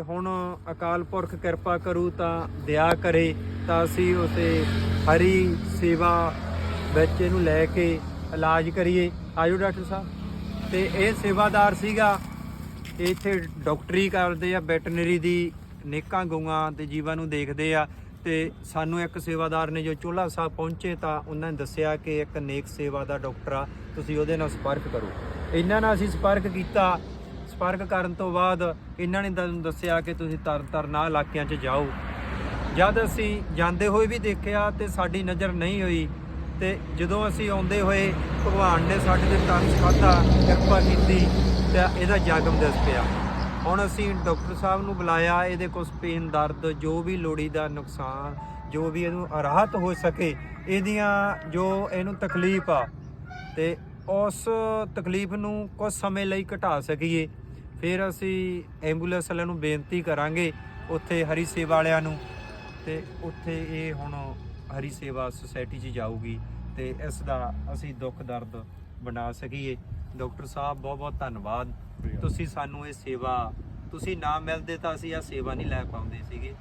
ਹੁਣ ਅਕਾਲ ਪੁਰਖ ਕਿਰਪਾ ਕਰੂ ਤਾਂ ਦਇਆ ਕਰੇ, ਤਾਂ ਅਸੀਂ ਉਸੇ ਹਰੀ ਸੇਵਾ ਵਿੱਚ ਇਹਨੂੰ ਲੈ ਕੇ ਇਲਾਜ ਕਰੀਏ। ਆਜੋ ਡਾਕਟਰ ਸਾਹਿਬ। ਤੇ ਇਹ ਸੇਵਾਦਾਰ ਸੀਗਾ, ਇਹ ਇੱਥੇ ਡਾਕਟਰੀ ਕਰਦੇ ਆ, ਵੈਟਰਨਰੀ ਦੀ ਨੇਕਾਂ ਗਊਆਂ ਤੇ ਜੀਵਾਂ ਨੂੰ ਦੇਖਦੇ ਆ। ਤੇ ਸਾਨੂੰ ਇੱਕ ਸੇਵਾਦਾਰ ਨੇ ਜੋ ਚੋਲਾ ਸਾਹਿਬ ਪਹੁੰਚੇ ਤਾਂ ਉਹਨਾਂ ਨੇ ਦੱਸਿਆ ਕਿ ਇੱਕ ਨੇਕ ਸੇਵਾ ਦਾ ਡਾਕਟਰ ਆ, ਤੁਸੀਂ ਉਹਦੇ ਨਾਲ ਸੰਪਰਕ ਕਰੋ। ਇਹਨਾਂ ਨਾਲ ਅਸੀਂ ਸੰਪਰਕ ਕੀਤਾ ਸੰਪਰਕ ਕਰਨ ਤੋਂ ਬਾਅਦ ਇਹਨਾਂ ਨੇ ਤੁਹਾਨੂੰ ਦੱਸਿਆ ਕਿ ਤੁਸੀਂ ਤਰ ਤਰਨਾ ਇਲਾਕਿਆਂ 'ਚ ਜਾਓ। ਜਦ ਅਸੀਂ ਜਾਂਦੇ ਹੋਏ ਵੀ ਦੇਖਿਆ ਤੇ ਸਾਡੀ ਨਜ਼ਰ ਨਹੀਂ ਹੋਈ, ਤੇ ਜਦੋਂ ਅਸੀਂ ਆਉਂਦੇ ਹੋਏ ਭਗਵਾਨ ਨੇ ਸਾਡੇ ਤੇ ਤੰਸ ਖਾਧਾ ਕਿਰਪਾ ਕੀਤੀ, ਤੇ ਇਹਦਾ ਜਾਗਮ ਦਿਸ ਪਿਆ। ਹੁਣ ਅਸੀਂ ਡਾਕਟਰ ਸਾਹਿਬ ਨੂੰ ਬੁਲਾਇਆ, ਇਹਦੇ ਕੁਝ ਪੇਨ ਦਰਦ, ਜੋ ਵੀ ਲੋੜੀ ਦਾ ਨੁਕਸਾਨ, ਜੋ ਵੀ ਇਹਨੂੰ ਰਾਹਤ ਹੋ ਸਕੇ, ਇਹਦੀਆਂ ਜੋ ਇਹਨੂੰ ਤਕਲੀਫ ਆ, ਤੇ ਉਸ ਤਕਲੀਫ ਨੂੰ ਕੁਝ ਸਮੇਂ ਲਈ ਘਟਾ ਸਕੀਏ। ਫਿਰ ਅਸੀਂ ਐਂਬੂਲੈਂਸ ਵਾਲਿਆਂ ਨੂੰ ਬੇਨਤੀ ਕਰਾਂਗੇ ਉੱਥੇ ਹਰੀ ਸੇਵਾ ਵਾਲਿਆਂ ਨੂੰ ਤੇ ਉੱਥੇ ਇਹ ਹੁਣ ਹਰੀ ਸੇਵਾ ਸੁਸਾਇਟੀ 'ਚ ਜਾਊਗੀ ਤੇ ਇਸ ਦਾ ਅਸੀਂ ਦੁੱਖ ਦਰਦ ਬਣਾ ਸਕੀਏ। ਡਾਕਟਰ ਸਾਹਿਬ ਬਹੁਤ ਬਹੁਤ ਧੰਨਵਾਦ। ਤੁਸੀਂ ਸਾਨੂੰ ਇਹ ਸੇਵਾ ਤੁਸੀਂ ਨਾ ਮਿਲਦੇ ਤਾਂ ਅਸੀਂ ਆ ਸੇਵਾ ਨਹੀਂ ਲੈ ਪਾਉਂਦੇ ਸੀਗੇ।